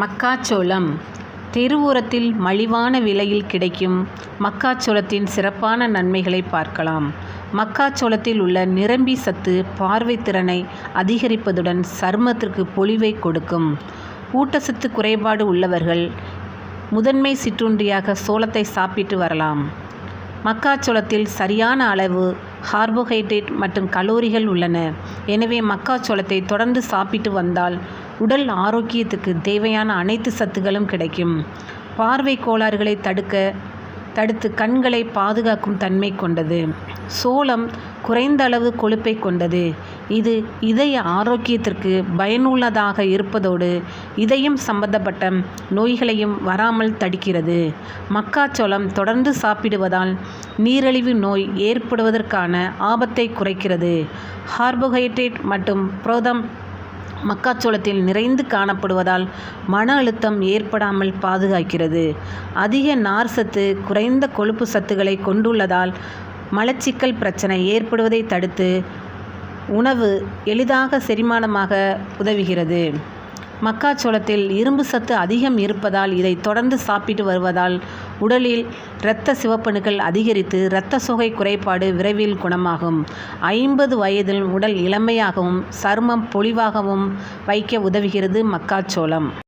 மக்காச்சோளம். தெருவோரத்தில் மலிவான விலையில் கிடைக்கும் மக்காச்சோளத்தின் சிறப்பான நன்மைகளை பார்க்கலாம். மக்காச்சோளத்தில் உள்ள நிரம்பி சத்து பார்வை திறனை அதிகரிப்பதுடன் சருமத்திற்கு பொலிவை கொடுக்கும். ஊட்டச்சத்து குறைபாடு உள்ளவர்கள் முதன்மை சிற்றுண்டியாக சோளத்தை சாப்பிட்டு வரலாம். மக்காச்சோளத்தில் சரியான அளவு கார்போஹைட்ரேட் மற்றும் கலோரிகள் உள்ளன. எனவே மக்காச்சோளத்தை தொடர்ந்து சாப்பிட்டு வந்தால் உடல் ஆரோக்கியத்துக்கு தேவையான அனைத்து சத்துகளும் கிடைக்கும். பார்வை கோளாறுகளை தடுக்க தடுத்து கண்களை பாதுகாக்கும் தன்மை கொண்டது. சோளம் குறைந்த அளவு கொழுப்பை கொண்டது. இது இதய ஆரோக்கியத்திற்கு பயனுள்ளதாக இருப்பதோடு இதயம் சம்பந்தப்பட்ட நோய்களையும் வராமல் தடுக்கிறது. மக்காச்சோளம் தொடர்ந்து சாப்பிடுவதால் நீரிழிவு நோய் ஏற்படுவதற்கான ஆபத்தை குறைக்கிறது. கார்போஹைட்ரேட் மற்றும் புரோதம் மக்காச்சோளத்தில் நிறைந்து காணப்படுவதால் மன அழுத்தம் ஏற்படாமல் பாதுகாக்கிறது. அதிக நார் சத்து குறைந்த கொழுப்பு சத்துக்களை கொண்டுள்ளதால் மலச்சிக்கல் பிரச்சனை ஏற்படுவதை தடுத்து உணவு எளிதாக செரிமானமாக உதவுகிறது. மக்காச்சோளத்தில் இரும்பு சத்து அதிகம் இருப்பதால் இதை தொடர்ந்து சாப்பிட்டு வருவதால் உடலில் இரத்த சிவப்பணுக்கள் அதிகரித்து இரத்த சோகை குறைபாடு விரைவில் குணமாகும். ஐம்பது வயதில் உடல் இளமையாகவும் சருமம் பொலிவாகவும் வைக்க உதவுகிறது மக்காச்சோளம்.